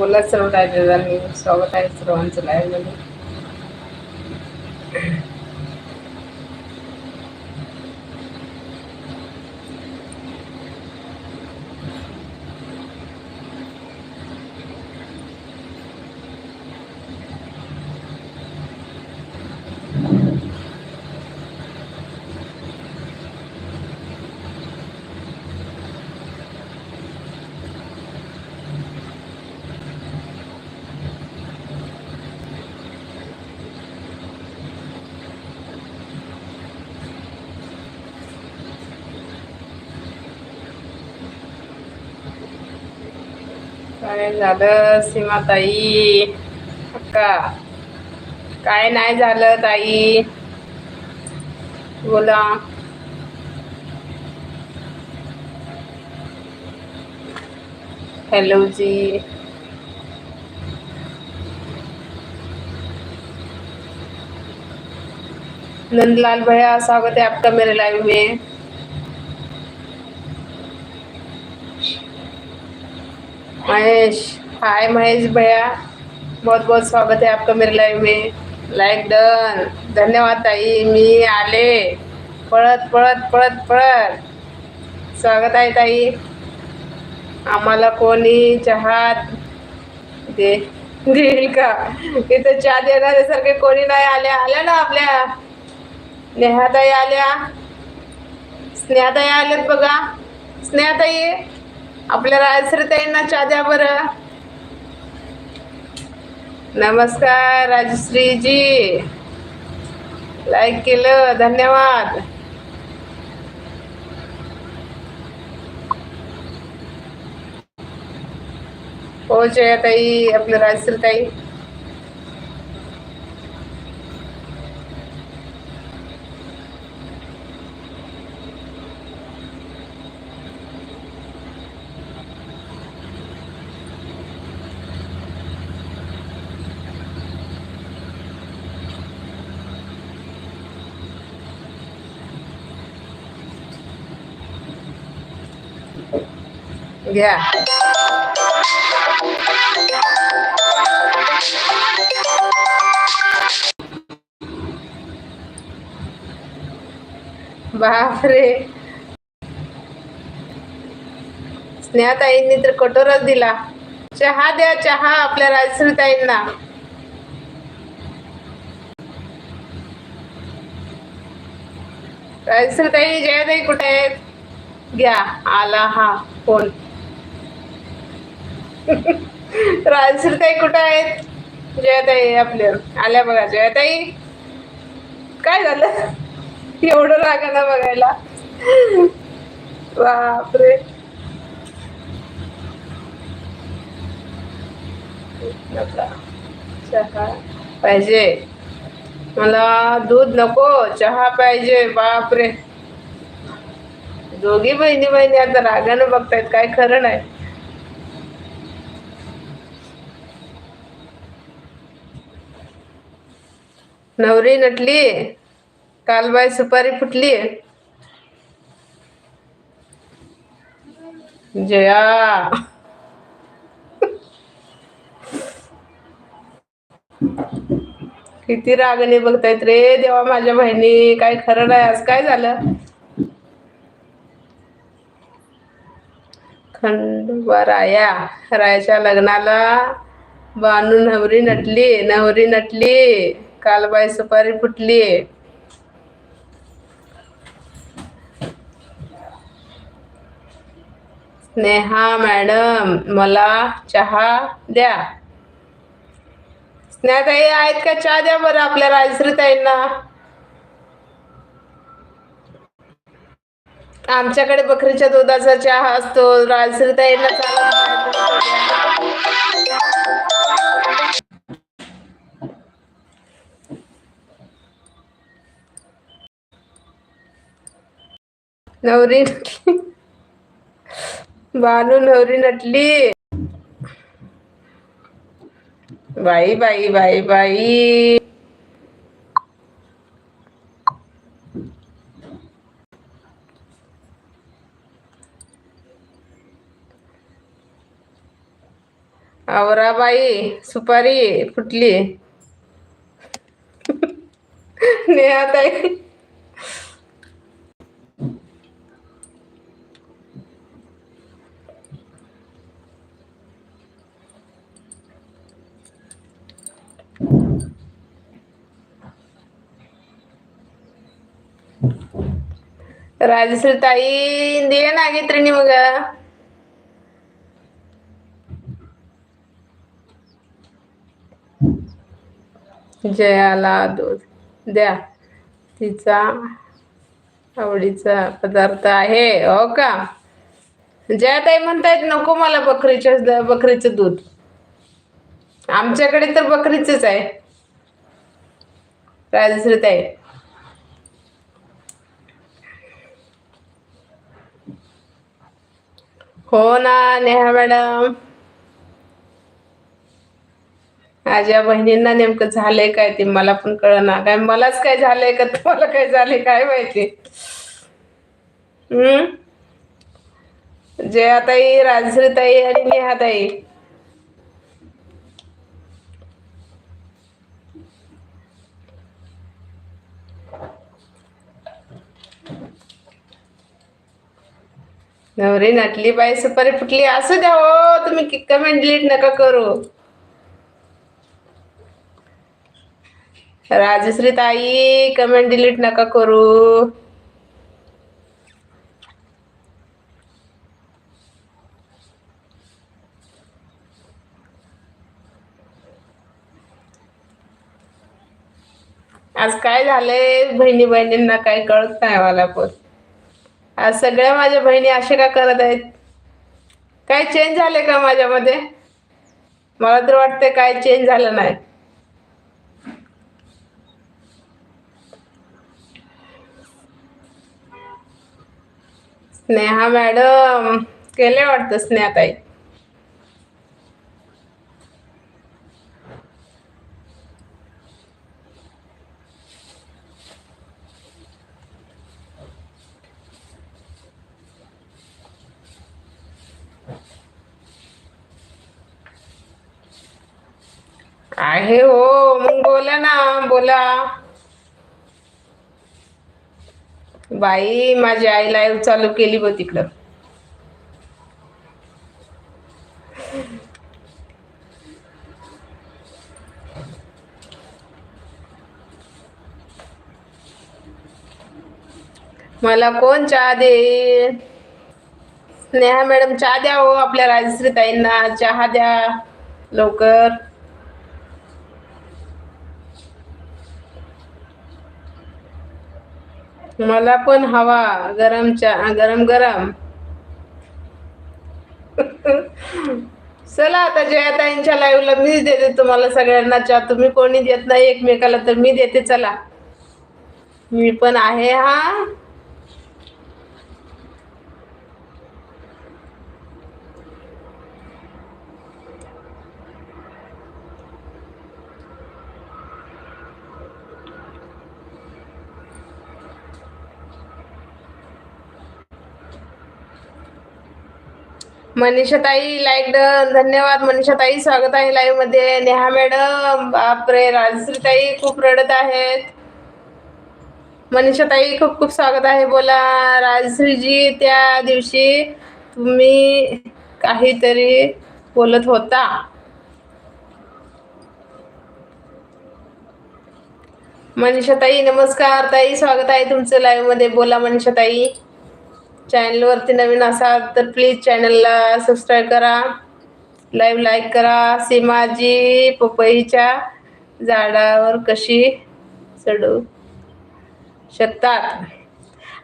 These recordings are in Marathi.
बोला सर्व राजेदानी स्वागत आहे सर्वांचं लाईव्हमध्ये काय झालं सीमाताई? अक्का काय नाही झालं ताई? बोला. हॅलो जी. नंदलाल भैया स्वागत है आपका मेरे लाइव में. महेश. हाय महेश भैया. बहुत बहुत स्वागत है आपका मेरे लाइव में. लाईक डन धन्यवाद ताई. मी आले. पळत पळत पळत पळत. स्वागत आहे ताई. आम्हाला कोणी चहात दे देईल का? इथं चहा देणाऱ्यासारखे कोणी नाही आल्या. आल्या ना आपल्या? नेहाताई आल्या. स्नेहाताई आल्यात बघा. स्नेहाताई. आपल्या राजश्रीताईंना चहा द्या बरं. नमस्कार राजश्रीजी. लाईक केलं धन्यवाद. हो जयाताई आपलं राजश्रीताई. घ्या बापरे. स्नेहाताईंनी तर कटोरच दिला. चहा द्या चहा आपल्या राजश्रीताईंना राजश्रीताई जयताई कुठे आहेत? घ्या आला हा फोन. राजश्रीताई कुठं आहेत? जयाताई आपल्या आल्या बघा जयाताई. काय झालं? एवढं रागानं बघायला. बापरे. नका. चहा पाहिजे. मला दूध नको चहा पाहिजे. बापरे. दोघी बहिणी बहिणी आता रागानं बघतायत काय खरं नाही. नवरी नटली कालबाई सुपारी फुटली. जया. किती रागाने बघतायत रे देवा माझ्या बहिणी काय खरं नाही आज काय झालं? खंडोबा राया रायाच्या लग्नाला बानू नवरी नटली नवरी नटली. कालबाई सुपारी फुटली. स्नेहा मॅडम मला चहा द्या. स्नेहाताई आहेत का चहा द्या बरं आपल्या राजश्रीताईंना? आमच्याकडे बकरीच्या दुधाचा चहा असतो राजश्रीताईंना नवरी नटली. बानू नवरी नटली. बाई बाई बाई बाई. आवरा सुपारी फुटली. नेहा ताई ರಾಜಶ್ರೀ ತಾಯಿ ಇಂದ ಏನಾಗೈತ್ರಿ ನಿಮಗ जयाला दूध द्या तिचा आवडीचा पदार्थ आहे हो का जयाताई म्हणतायत नको मला बकरीच्या बकरीचं दूध आमच्याकडे तर बकरीचंच आहे राजश्री हो ना नेहा मॅडम. माझ्या बहिणींना नेमकं झालंय काय ते मला पण कळना. काय मलाच काय झालंय का तुम्हाला काय झालंय काय माहिती. हम्म? जयाताई राजश्रीताई आणि नेहाताई. नवरी नटली बाई सुपारी फुटली असू द्या हो तुम्ही कमेंट डिलीट नका करू. राजश्री ताई कमेंट डिलीट नका करू. आज काय झालंय? बहिणी बहिणींना काही कळत नाही मला पण. सगळ्या माझ्या बहिणी असे का करत आहेत? काय चेंज झाले का माझ्यामध्ये? मला तर वाटतंय काय चेंज झालं नाही. स्नेहा मॅडम केले वाटतं स्नेहाताई? आहे हो मग बोला ना बोला. बाई माझी आई लाईव्ह चालू केली बघ तिकडं. मला कोण चहा दे स्नेहा मॅडम चहा द्या हो आपल्या राजश्री ताईंना चहा द्या. लवकर. मला पण हवा गरम चहा गरम गरम. चला आता जयाताईंच्या लाईव्हला मीच देते तुम्हाला सगळ्यांना चहा. तुम्ही कोणी देत नाही एकमेकाला तर मी देते चला. मी पण आहे हा. मनीषाताई लाईक डन धन्यवाद. मनीषाताई स्वागत आहे लाईव्हमध्ये. नेहा मॅडम बापरे राजश्रीताई खूप रडत आहेत. मनीषाताई खूप खूप स्वागत आहे. बोला राजश्रीजी त्या दिवशी तुम्ही काहीतरी बोलत होता. मनीषाताई नमस्कार. ताई स्वागत आहे तुमचं लाईव्हमध्ये. बोला मनीषाताई. चॅनलवरती नवीन असाल तर प्लीज चॅनलला सबस्क्राईब करा लाईव्ह लाईक करा. सीमाजी पपईच्या झाडावर कशी चढू शकतात?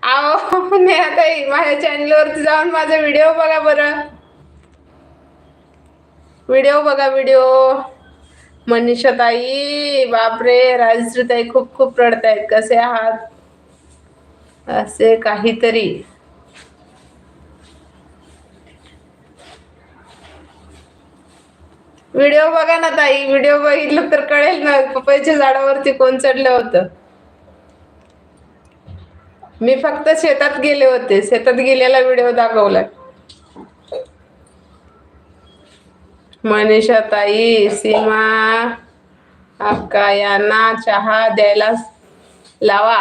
आहो नेहाताई माझ्या चॅनलवरती जाऊन माझा व्हिडिओ बघा बरं. व्हिडिओ बघा व्हिडिओ. मनीषाताई बापरे राजश्रीताई खूप खूप रडतायत. कसे आहात? असे काहीतरी. व्हिडिओ बघा ना ताई व्हिडिओ बघितलं तर कळेल ना पपईच्या झाडावरती कोण चढलं होतं. मी फक्त शेतात गेले होते शेतात गेलेला व्हिडिओ दाखवला. मनीषा ताई सीमा अक्का यांना चहा द्यायला लावा.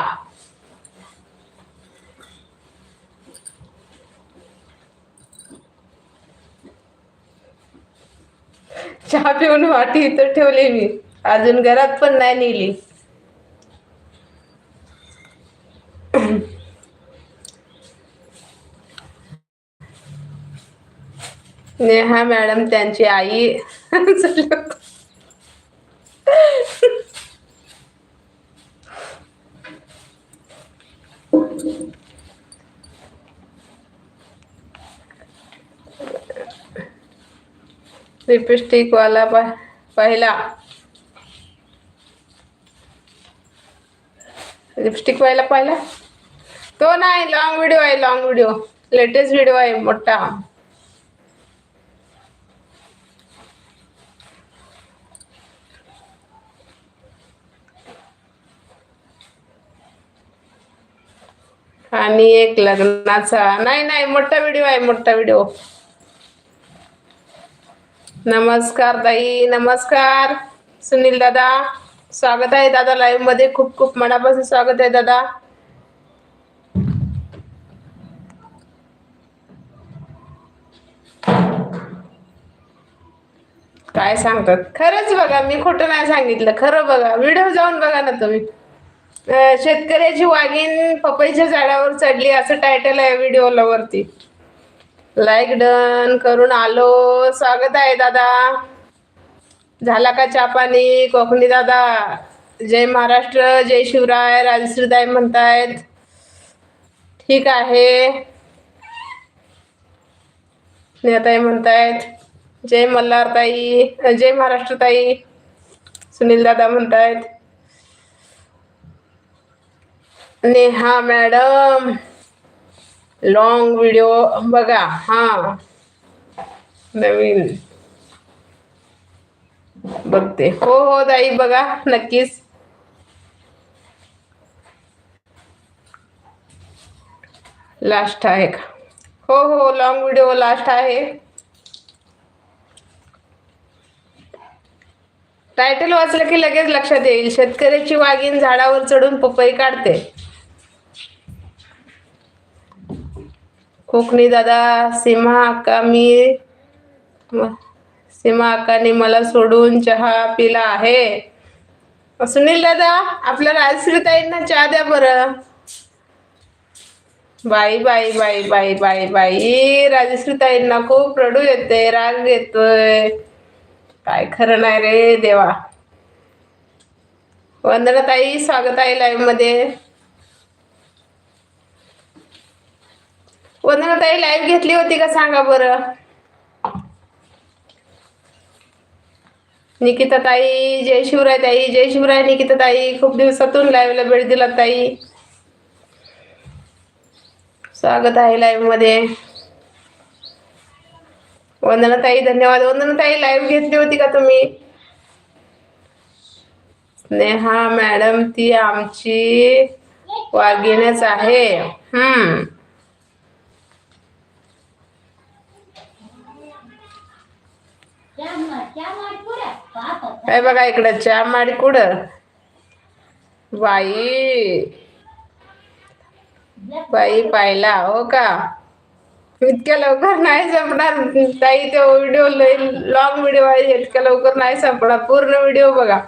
चहा पिऊन वाटी इथं ठेवली मी. अजून घरात पण नाही नेली. नेहा मॅडम त्यांची आई. लिपस्टिक वाला पा- पहिला. लिपस्टिक वाला पहिला. तो नाही लॉंग व्हिडिओ आहे लॉंग व्हिडिओ लेटेस्ट व्हिडिओ आहे मोठा. आणि एक लग्नाचा. नाही नाही मोठा व्हिडिओ आहे मोठा व्हिडिओ नमस्कार ताई नमस्कार. सुनील दादा स्वागत आहे दादा लाईव्हमध्ये. खूप खूप मनापासून स्वागत आहे दादा. काय सांगतात? खरंच बघा मी खोटं नाही सांगितलं. खरं बघा व्हिडिओ जाऊन बघा ना तुम्ही. शेतकऱ्याची वाघीण पपईच्या झाडावर चढली असं टायटल आहे व्हिडिओला वरती. लाईक डन करून आलो. स्वागत आहे दादा. झाला का चापानी कोकणी दादा? जय महाराष्ट्र जय शिवराय राजश्रीताई म्हणतायत. ठीक आहे. स्नेहताई म्हणतायत. जय मल्हार ताई जय महाराष्ट्र ताई सुनील दादा म्हणतायत. नेहा मॅडम. लॉंग व्हिडिओ बघा हा. नवीन. बघते. हो हो ताई बघा नक्कीच. लास्ट आहे का? हो हो लॉंग व्हिडिओ लास्ट आहे. टायटल वाचलं की लगेच लक्षात येईल. शेतकऱ्याची वाघीण झाडावर चढून पपई काढते. कोकणी दादा सीमा अक्का मी सीमा अक्काने मला सोडून चहा पिला आहे. सुनील दादा आपल्या राजश्रीताईंना चहा द्या बरं. बाई बाई बाई बाई बाई बाई राजश्रीताईंना खूप रडू येते राग येतोय. काय खरं नाही रे देवा. वंदनाताई स्वागत आहे लाईव्हमध्ये. वंदना ताई लाईव्ह घेतली होती का सांगा बरं? निकिता ताई जय शिवराय ताई जय शिवराय निकिता ताई खूप दिवसातून लाईव्हला भेट दिला ताई. स्वागत आहे लाईव्हमध्ये. वंदना ताई धन्यवाद. वंदना ताई लाईव्ह घेतली होती का तुम्ही? स्नेहा मॅडम ती आमची वाघिणच आहे. हम्म. काय बघा इकडं चहा माडी कुड बाई. बाई पाहिला हो का? इतक्या लवकर नाही संपणार. ताई तो व्हिडिओ लॉंग व्हिडिओ आहे इतक्या लवकर नाही संपणार. पूर्ण व्हिडिओ बघा.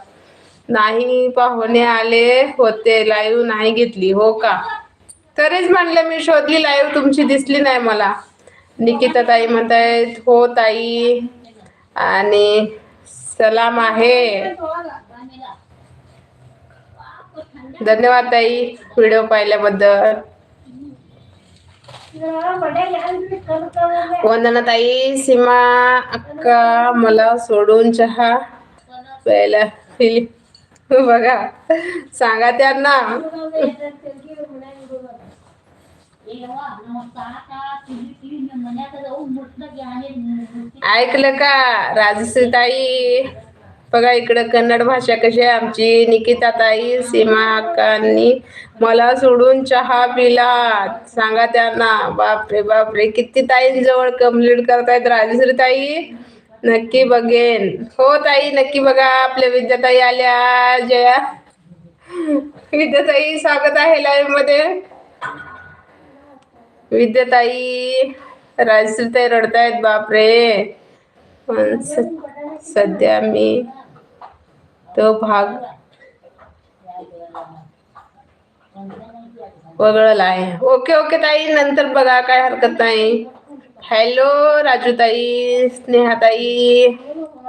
नाही पाहुणे आले होते लाईव्ह नाही घेतली हो का? तरीच म्हणलं मी शोधली लाईव्ह तुमची दिसली नाही मला. निकिता ताई म्हणतायत हो ताई. आणि सलाम आहे. धन्यवाद ताई व्हिडिओ पाहिल्याबद्दल. वंदना ताई सीमा अक्का मला सोडून चहा प्यायला बघा सांगा त्यांना. ऐकलं का राजश्रीताई? बघा इकडं कन्नड भाषा कशी आहे आमची. निकिता ताई सीमा अक्कांनी मला सोडून चहा पिला सांगा त्यांना. बापरे बापरे किती ताईंजवळ कंप्लीट करतायत राजश्री ताई नक्की बघेन. हो ताई नक्की बघा. आपल्या विद्याताई आल्या. जया. विद्याताई स्वागत आहे लाईव्हमध्ये. विद्याताई राजश्रीताई रडतायत बापरे. स- सध्या मी तो भाग वगळला आहे. ओके ओके ताई नंतर बघा काय हरकत नाही. हॅलो राजूताई स्नेहाताई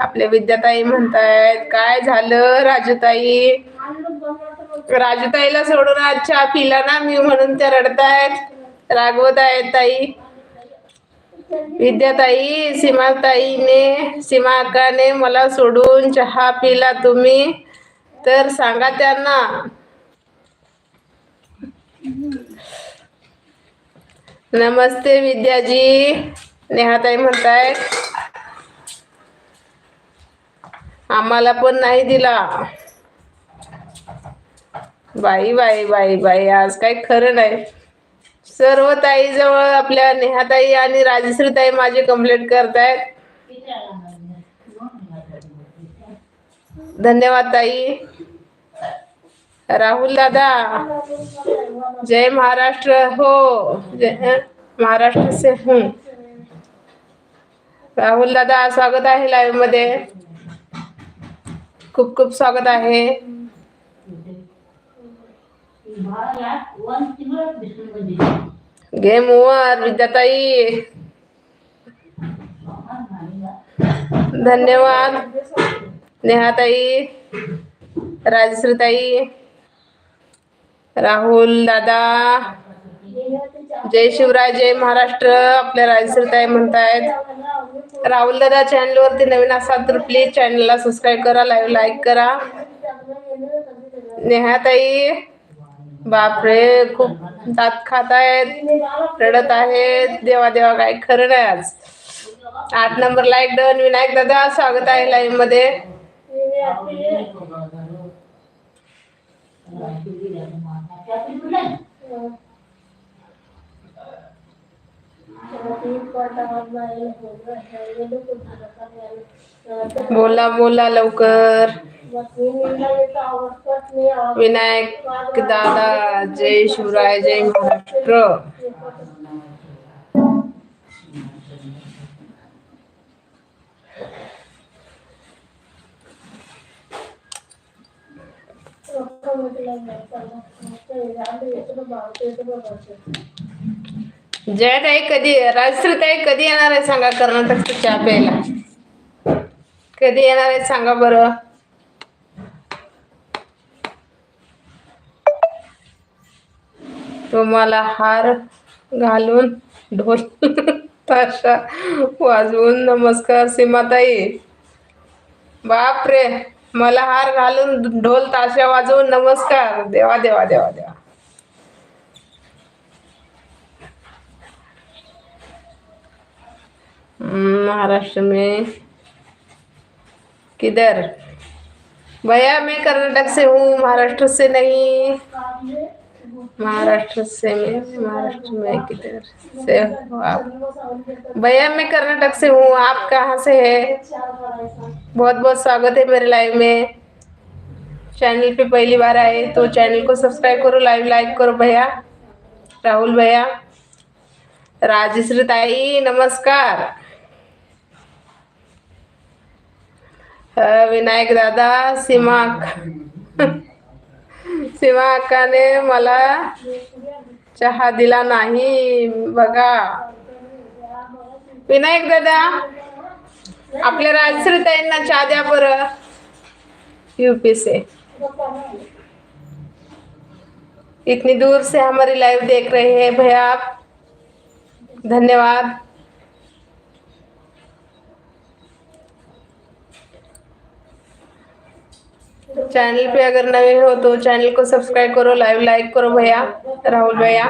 आपल्या विद्याताई म्हणतायत काय झालं राजूताई? राजूताईला सोडून आज चहा पिला ना मी म्हणून त्या रडतायत. रागवत ताई विद्याताई सीमाताईने सीमाकाने मला सोडून चहा पिला तुम्ही तर सांगा त्यांना. नमस्ते विद्याजी नेहाताई म्हणताय. आम्हाला पण नाही दिला. बाई बाई बाई बाई आज काही खरं नाही. सर्व हो ताई जवळ आपल्या नेहाताई आणि राजश्री ताई माझी कंप्लेंट करतायत. धन्यवाद ताई. राहुल दादा जय महाराष्ट्र. हो जय महाराष्ट्र से हूँ. राहुल दादा स्वागत आहे लाईव्हमध्ये. खूप खूप स्वागत आहे. गेम ओवर विद्याताई. धन्यवाद. नेहाताई. राजश्रीताई. राहुल दादा. जय शिवराय जय महाराष्ट्र. आपल्या राजश्रीताई म्हणतायत. राहुल दादा चॅनल वरती नवीन असाल तर प्लीज चॅनलला सबस्क्राईब करा लाईव्ह लाईक करा. नेहाताई. बापरे खूप दात खात आहेत रडत आहेत. देवा देवा काय खरं नाही आज. आठ नंबर लाईक डन विनायक दादा स्वागत आहे लाईव्हमध्ये. बोला बोला लवकर. विनायक दादा जय शिवराय जय महाराष्ट्र. जयताई कधी राजश्रीताई कधी येणार आहे सांगा कर्नाटकचा चहा प्यायला. कधी येणार आहे सांगा बरं. तुम्हाला हार घालून ढोल ताशा वाजवून नमस्कार सीमाताई. बापरे मला हार घालून ढोल ताशा वाजवून नमस्कार. देवा देवा देवा देवा. महाराष्ट्र में किधर? भैया मैं कर्नाटक से हूँ महाराष्ट्र से नहीं। महाराष्ट्र से मैं महाराष्ट्र में किधर से हो आप? भैया, मैं कर्नाटक से हूँ, आप कहाँ से है? बहुत बहुत स्वागत है मेरे लाइव में। चैनल पे पहली बार आए तो चैनल को सब्सक्राइब करो लाइव लाइक करो भैया। राहुल भैया। राजश्री ताई नमस्कार। विनायक दादा सीमा सीमा अक्काने मला चहा दिला नाही. बघा. विनायक दादा आपल्या राजश्रीताईंना चहा द्या बरं. यूपी से इतनी दूर से हमारी लाइव देख रहे हैं भैया आप. धन्यवाद. चैनल पे अगर नए हो तो चैनल को सब्सक्राइब करो, लाइव लाइक करो भैया, राहुल भैया।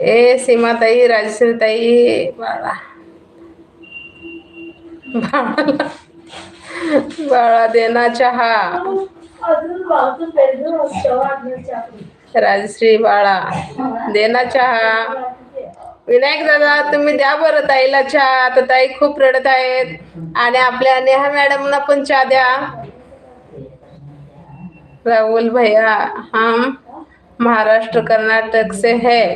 ए, सीमा ताई, राजश्री ताई बाळा बाळाला बाळा देना चाह। राजश्री बाळा देना चहा। विनायक दादा तुम्ही द्या बरं ताईला चहा. तर ताई खूप रडत आहेत. आणि आपल्या नेहा मॅडमना पण चहा द्या. राहुल भैया हम महाराष्ट्र कर्नाटक से है.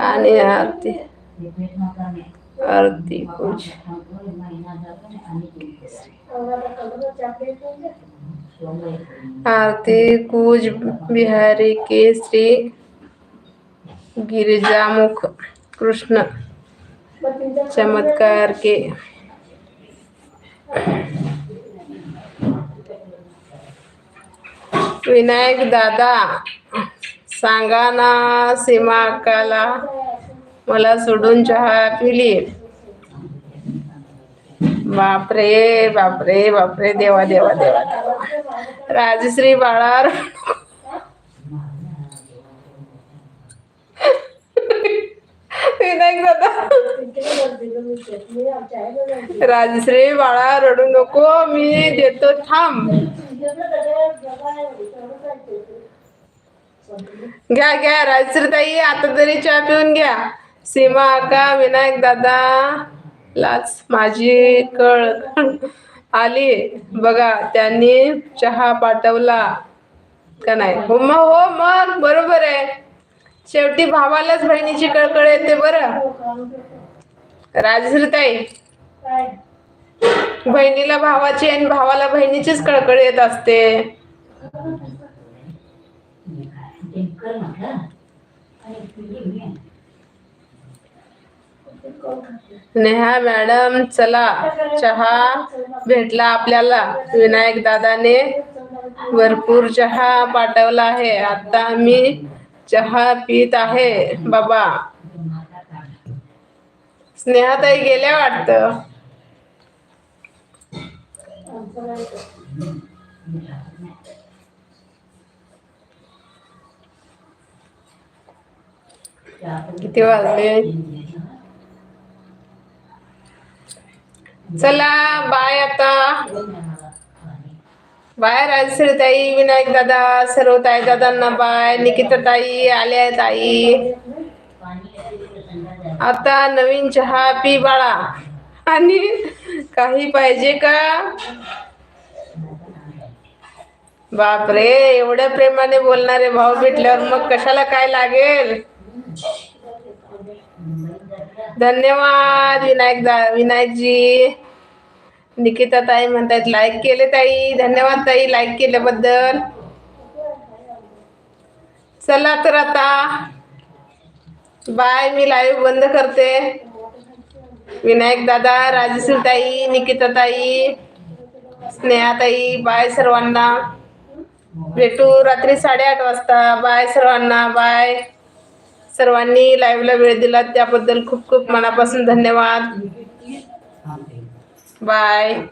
आणि आरती. आरती कुछ आरती कूच बिहारी के श्री गिरिजामुख कृष्ण चमत्कार के. विनायक दादा सांगा ना सीमा अक्काला मला सोडून चहा पिली. बापरे बापरे बापरे देवा देवा देवा देवा. राजश्री बाळार विनायक दादा. राजश्री बाळा रडू नको मी देतो थांब. घ्या घ्या राजश्री ताई आता तरी चहा पिऊन घ्या. सीमा आका विनायक दादा. लाच माझी कळ. आली. बघा त्यांनी चहा पाठवला. का नाही? हो मग हो मग बरोबर आहे. शेवटी भावालाच बहिणीची कळकळ येते बरं. राजश्रीताई बहिणीला भावाची आणि भावाला बहिणीचीच कळकळ येत असते. नेहा मॅडम चला चहा भेटला आपल्याला. विनायक दादाने भरपूर चहा पाठवला आहे. आता मी चहा पीत आहे बाबा. स्नेहाताई गेल्या वाटतं. किती वाजले? चला बाय आता. बाय राजश्रीताई विनायक दादा सर्व ताई दादांना बाय निकिता ताई आल्या ताई. आता नवीन चहा पी बाळा. आणि काही पाहिजे का? बापरे एवढ्या प्रेमाने बोलणारे भाऊ भेटल्यावर मग कशाला काय लागेल? धन्यवाद विनायक दा विनायकजी. निकिता ताई म्हणतायत लाईक केले ताई धन्यवाद ताई लाईक केल्याबद्दल. चला तर आता बाय मी लाईव्ह बंद करते. विनायक दादा राजश्री ताई निकिता ताई स्नेहाताई बाय सर्वांना. भेटू रात्री साडेआठ वाजता. बाय सर्वांना बाय सर्वांनी लाईव्हला वेळ दिला त्याबद्दल खूप खूप मनापासून धन्यवाद. बाय